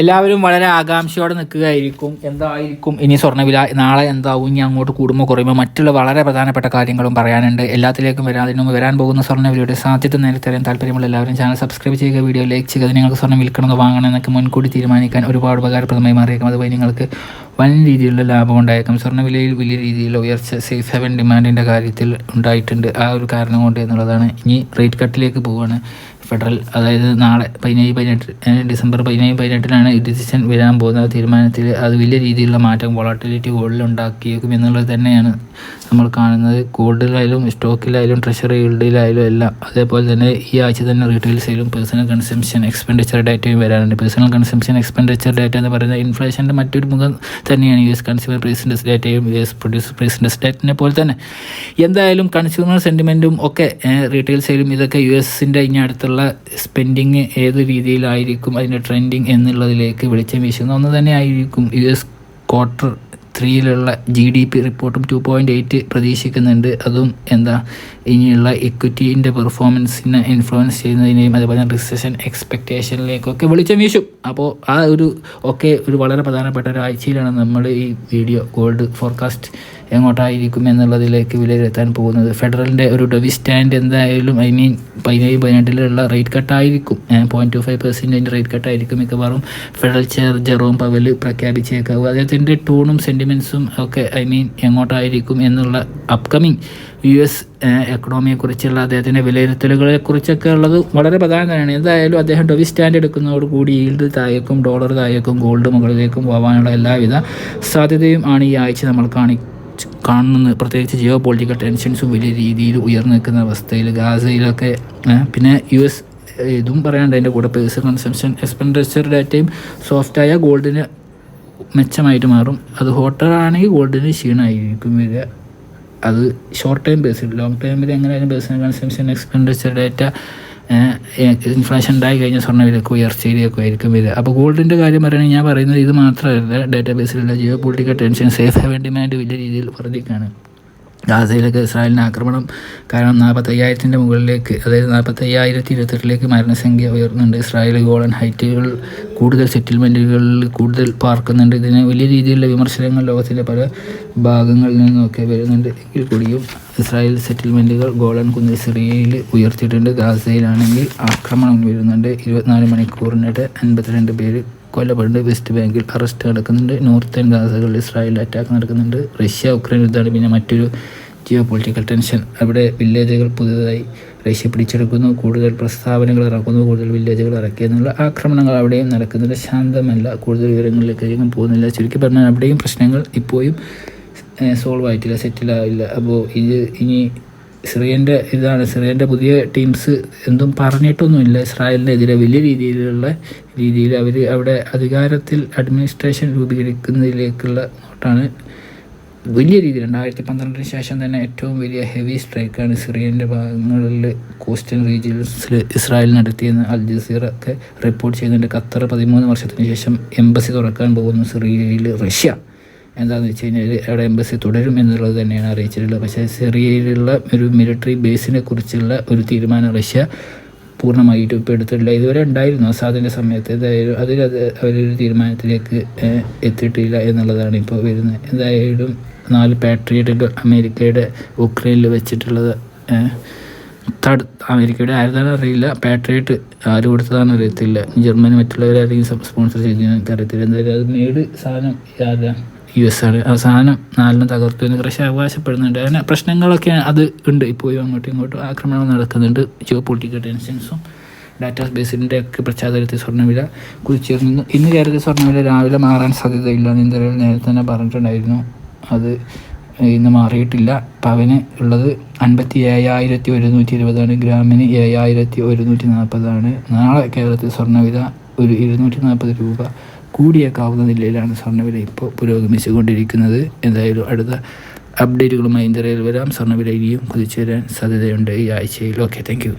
എല്ലാവരും വളരെ ആകാംക്ഷയോടെ നിൽക്കുകയായിരിക്കും. എന്തായിരിക്കും ഇനി സ്വർണവില? നാളെ എന്താവും? ഇനി അങ്ങോട്ട് കൂടുമ്പോൾ കുറയുമ്പോൾ മറ്റുള്ള വളരെ പ്രധാനപ്പെട്ട കാര്യങ്ങളും പറയാനുണ്ട്. എല്ലാത്തിലേക്കും മുമ്പ് വരാൻ പോകുന്ന സ്വർണവിലയുടെ സാധ്യത നേരത്തെ താല്പര്യമുള്ള എല്ലാവരും ചാനൽ സബ്സ്ക്രൈബ് ചെയ്യുക വീഡിയോ ലൈക്ക് ചെയ്യുക. നിങ്ങൾക്ക് സ്വർണം വിൽക്കണമെന്ന് വാങ്ങണമെന്നൊക്കെ മുൻകൂട്ടി തീരുമാനിക്കാൻ ഒരുപാട് ഉപകാരപ്രദമായി മാറിയേക്കും. അതുപോലെ നിങ്ങൾക്ക് വൻ രീതിയിലുള്ള ലാഭം ഉണ്ടായേക്കും. സ്വർണവിലയിൽ വലിയ രീതിയിലുള്ള ഉയർച്ച സേഫ് ഹെവൻ ഡിമാൻഡിന്റെ കാര്യത്തിൽ ഉണ്ടായിട്ടുണ്ട്. ആ ഒരു കാരണം കൊണ്ട് എന്നുള്ളതാണ്. ഇനി റേറ്റ് കട്ടിലേക്ക് പോവുകയാണ് ഫെഡറൽ അതായത് നാളെ പതിനേഴ് പതിനെട്ട് ഡിസംബർ പതിനേഴ് പതിനെട്ടിനാണ് ഡിസിഷൻ വരാൻ പോകുന്ന തീരുമാനത്തിൽ അത് വലിയ രീതിയിലുള്ള മാറ്റം വോളട്ടിലിറ്റി ഗോൾഡിൽ ഉണ്ടാക്കിയേക്കും എന്നുള്ളത് തന്നെയാണ് നമ്മൾ കാണുന്നത്. ഗോൾഡിലായാലും സ്റ്റോക്കിലായാലും ട്രഷറി ഈൽഡിലായാലും എല്ലാം അതേപോലെ തന്നെ ഈ ആഴ്ച തന്നെ റീറ്റെയിൽ സെയിലും പേഴ്സണൽ കൺസംഷൻ എക്സ്പെൻഡിച്ചർ ഡാറ്റയും വരാനുണ്ട് പേഴ്സണൽ കൺസംഷൻ എക്സ്പെൻഡിച്ചർ ഡാറ്റ എന്ന് പറയുന്നത് ഇൻഫ്ലേഷന്റെ മറ്റൊരു മുഖം തന്നെയാണ് യു എസ് കൺസ്യൂമർ പ്രൈസ് ഡാറ്റയും യു എസ് പ്രൊഡ്യൂസർ പ്രൈസ് ഡാറ്റിനെ പോലെ തന്നെ. എന്തായാലും കൺസ്യൂമർ സെന്റിമെന്റും ഒക്കെ റീറ്റെയിൽ സെയിലും ഇതൊക്കെ യു എസിന്റെ ഇനി അടുത്തുള്ള സ്പെൻഡിങ് ഏത് രീതിയിലായിരിക്കും അതിന്റെ ട്രെൻഡിങ് എന്നുള്ളതിലേക്ക് വെളിച്ചം വീശുന്ന ഒന്ന് തന്നെ ആയിരിക്കും യു എസ് ക്വാർട്ടർ ത്രീയിലുള്ള ജി ഡി പി റിപ്പോർട്ടും ടു പോയിന്റ് എയ്റ്റ് പ്രതീക്ഷിക്കുന്നുണ്ട്. അതും എന്താ ഇനിയുള്ള ഇക്വിറ്റീന്റെ പെർഫോമൻസിനെ ഇൻഫ്ലുവൻസ് ചെയ്യുന്നതിനെയും അതുപോലെ റിസഷൻ എക്സ്പെക്റ്റേഷനിലേക്കൊക്കെ വെളിച്ചം വീശും. അപ്പോൾ ആ ഒരു ഒക്കെ ഒരു വളരെ പ്രധാനപ്പെട്ട ഒരു ആഴ്ചയിലാണ് നമ്മൾ ഈ വീഡിയോ ഗോൾഡ് ഫോർകാസ്റ്റ് എങ്ങോട്ടായിരിക്കും എന്നുള്ളതിലേക്ക് വിലയിരുത്താൻ പോകുന്നത്. ഫെഡറലിന്റെ ഒരു ഡെവി സ്റ്റാൻഡ് എന്തായാലും ഐ മീൻ പതിനേഴ് പതിനെട്ടിലുള്ള rate കട്ടായിരിക്കും. Point two five percentage rate കട്ടായിരിക്കും മിക്കവാറും. ഫെഡറൽ ചെയർ ജെറോം പവൽ പ്രഖ്യാപിച്ചേക്കാവും. അദ്ദേഹത്തിന്റെ ടൂണും സെന്റിമെൻസും ഒക്കെ ഐ മീൻ എങ്ങോട്ടായിരിക്കും എന്നുള്ള അപ്കമിങ് യു എസ് എക്കണോമിയെക്കുറിച്ചുള്ള അദ്ദേഹത്തിന്റെ വിലയിരുത്തലുകളെ കുറിച്ചൊക്കെ ഉള്ളത് വളരെ പ്രധാനമാണ്. എന്തായാലും അദ്ദേഹം ഡൊവി സ്റ്റാൻഡ് എടുക്കുന്നതോടുകൂടി ഈൽഡ് താഴേക്കും ഡോളർ താഴേക്കും ഗോൾഡ് മുകളിലേക്കും പോകാനുള്ള എല്ലാവിധ സാധ്യതയും ആണ് ഈ ആഴ്ച നമ്മൾ കാണി കാണുന്നത്. പ്രത്യേകിച്ച് ജിയോ പൊളിറ്റിക്കൽ ടെൻഷൻസും വലിയ രീതിയിൽ ഉയർന്നു നിൽക്കുന്ന അവസ്ഥയിൽ ഗാസയിലൊക്കെ പിന്നെ യു എസ് ഇതും പറയാണ്ട് അതിന്റെ കൂടെ പേഴ്സണൽ കൺസംഷൻ എക്സ്പെൻഡിച്ചർ ഡാറ്റയും സോഫ്റ്റായ ഗോൾഡിന് മെച്ചമായിട്ട് മാറും. അത് ഹോട്ടലാണെങ്കിൽ ഗോൾഡിന് ക്ഷീണമായിരിക്കും. വരിക അത് ഷോർട്ട് ടൈം ബേസിൽ ലോങ് ടൈമിൽ എങ്ങനെയായാലും personal consumption expenditure data inflation ഉണ്ടായി കഴിഞ്ഞാൽ സ്വർണവിലക്ക് ഉയർച്ചയിലേക്കും ആയിരിക്കും വരിക അപ്പോൾ ഗോൾഡിന്റെ കാര്യം പറയുകയാണെങ്കിൽ ഞാൻ പറയുന്നത് ഇത് മാത്രമല്ല data ബേസിലുള്ള geopolitical tension safe haven demand വലിയ രീതിയിൽ വർദ്ധിക്കുകയാണ്. ഗാസയിലൊക്കെ ഇസ്രായേലിന് ആക്രമണം കാരണം നാൽപ്പത്തയ്യായിരത്തിന്റെ മുകളിലേക്ക് അതായത് നാൽപ്പത്തയ്യായിരത്തി ഇരുപത്തെട്ടിലേക്ക് മരണസംഖ്യ ഉയർന്നുണ്ട്. ഇസ്രായേൽ ഗോളൻ ഹൈറ്റുകൾ കൂടുതൽ സെറ്റിൽമെന്റുകളിൽ കൂടുതൽ പാർക്കുന്നുണ്ട്. ഇതിന് വലിയ രീതിയിലുള്ള വിമർശനങ്ങൾ ലോകത്തിന്റെ പല ഭാഗങ്ങളിൽ നിന്നൊക്കെ വരുന്നുണ്ട്. എങ്കിൽ കൂടിയും ഇസ്രായേൽ സെറ്റിൽമെന്റുകൾ ഗോളൻ കുന്നിൽ സിറിയയിൽ ഉയർത്തിയിട്ടുണ്ട്. ഗാസയിലാണെങ്കിൽ ആക്രമണം വരുന്നുണ്ട്. ഇരുപത്തിനാല് മണിക്കൂറിനിടെ അൻപത്തിരണ്ട് പേര് കൊല്ലപ്പെടുന്നുണ്ട്. വെസ്റ്റ് ബാങ്കിൽ അറസ്റ്റ് നടക്കുന്നുണ്ട്. നോർത്തേൺ ഗാസകളിൽ ഇസ്രായേൽ അറ്റാക്ക് നടക്കുന്നുണ്ട്. റഷ്യ ഉക്രൈൻ യുദ്ധമാണ് പിന്നെ മറ്റൊരു ജിയോ പൊളിറ്റിക്കൽ ടെൻഷൻ അവിടെ വില്ലേജുകൾ പുതുതായി റഷ്യ പിടിച്ചെടുക്കുന്നു. കൂടുതൽ പ്രസ്താവനകൾ ഇറക്കുന്നു. കൂടുതൽ വില്ലേജുകൾ ഇറക്കിയെന്നുള്ള ആക്രമണങ്ങൾ അവിടെയും നടക്കുന്നുണ്ട്. ശാന്തമല്ല. കൂടുതൽ വിവരങ്ങളിലേക്ക് പോകുന്നില്ല. ചുരുക്കി പറഞ്ഞാൽ അവിടെയും പ്രശ്നങ്ങൾ ഇപ്പോഴും സോൾവ് ആയിട്ടില്ല സെറ്റിൽ ആയില്ല അപ്പോൾ ഇത് ഇനി സിറിയന്റെ ഇതാണ് സിറിയന്റെ പുതിയ ടീംസ് എന്തും പറഞ്ഞിട്ടൊന്നുമില്ല. ഇസ്രായേലിനെതിരെ വലിയ രീതിയിലുള്ള രീതിയിൽ അവർ അവിടെ അധികാരത്തിൽ അഡ്മിനിസ്ട്രേഷൻ രൂപീകരിക്കുന്നതിലേക്കുള്ള നോട്ടാണ്. വലിയ രീതിയിൽ രണ്ടായിരത്തി പന്ത്രണ്ടിന് ശേഷം തന്നെ ഏറ്റവും വലിയ ഹെവി സ്ട്രൈക്കാണ് സിറിയന്റെ ഭാഗങ്ങളിൽ കോസ്റ്റൽ റീജിയൻസിൽ ഇസ്രായേൽ നടത്തിയെന്ന് അൽ ജസീറ ഒക്കെ റിപ്പോർട്ട് ചെയ്യുന്നുണ്ട്. ഖത്തർ പതിമൂന്ന് വർഷത്തിന് ശേഷം എംബസി തുറക്കാൻ പോകുന്നു സിറിയയിൽ റഷ്യ. എന്താണെന്ന് വെച്ച് കഴിഞ്ഞാൽ അവിടെ എംബസി തുടരും എന്നുള്ളത് തന്നെയാണ് അറിയിച്ചിട്ടുള്ളത്. പക്ഷേ സിറിയയിലുള്ള ഒരു മിലിറ്ററി ബേസിനെ കുറിച്ചുള്ള ഒരു തീരുമാനം റഷ്യ പൂർണമായിട്ട് ഇപ്പോൾ എടുത്തിട്ടില്ല. ഇതുവരെ ഉണ്ടായിരുന്നു. അസാദിന്റെ സമയത്ത് എന്തായാലും അതിൽ അത് അവരൊരു തീരുമാനത്തിലേക്ക് എത്തിയിട്ടില്ല എന്നുള്ളതാണ് ഇപ്പോൾ വരുന്നത്. എന്തായാലും നാല് പാട്രിയറ്റുകൾ അമേരിക്കയുടെ ഉക്രൈനിൽ വെച്ചിട്ടുള്ളത് തടു അമേരിക്കയുടെ ആരുതാണെന്ന് അറിയില്ല. പാട്രിയറ്റ് ആര് കൊടുത്തതാണെന്ന് അറിയത്തില്ല. ജർമ്മനി മറ്റുള്ളവരാരെങ്കിലും സ്പോൺസർ ചെയ്തു എനിക്ക് അറിയത്തില്ല എന്തായാലും അത് മേഡ് സാധനം ആരാ? യു എസ് ആണ് സാധനം നാലിന് തകർത്തു എന്ന് റഷ്യ അവകാശപ്പെടുന്നുണ്ട്. അങ്ങനെ പ്രശ്നങ്ങളൊക്കെ അത് ഉണ്ട്. ഇപ്പോഴും അങ്ങോട്ടും ഇങ്ങോട്ടും ആക്രമണം നടക്കുന്നുണ്ട്. ജിയോ പൊളിറ്റിക്കൽ ടെൻഷൻസും ഡാറ്റാ ബേസിന്റെ ഒക്കെ പശ്ചാത്തലത്തിൽ സ്വർണവില കുതിച്ചേർന്നു ഇന്ന് കേരളത്തിൽ സ്വർണവില രാവിലെ മാറാൻ സാധ്യതയില്ല. എന്ന് ഇന്ത്യയിൽ നേരത്തെ തന്നെ പറഞ്ഞിട്ടുണ്ടായിരുന്നു. അത് ഇന്ന് മാറിയിട്ടില്ല. പവന് ഉള്ളത് അൻപത്തി ഏഴായിരത്തി ഒരുന്നൂറ്റി ഇരുപതാണ് ഗ്രാമിന് ഏഴായിരത്തി ഒരുന്നൂറ്റി നാൽപ്പതാണ് നാളെ കേരളത്തിൽ സ്വർണവില ഒരു ഇരുന്നൂറ്റി നാൽപ്പത് രൂപ. കൂടിയേക്കാവുന്ന നിലയിലാണ് സ്വർണവില ഇപ്പോൾ പുരോഗമിച്ചുകൊണ്ടിരിക്കുന്നത്. എന്തായാലും അടുത്ത അപ്ഡേറ്റുകളുമായി ഇന്ത്യയിൽ വരാം. സ്വർണവില ഇനിയും കുതിച്ചു വരാൻ സാധ്യതയുണ്ട് ഈ ആഴ്ചയിൽ. Okay thank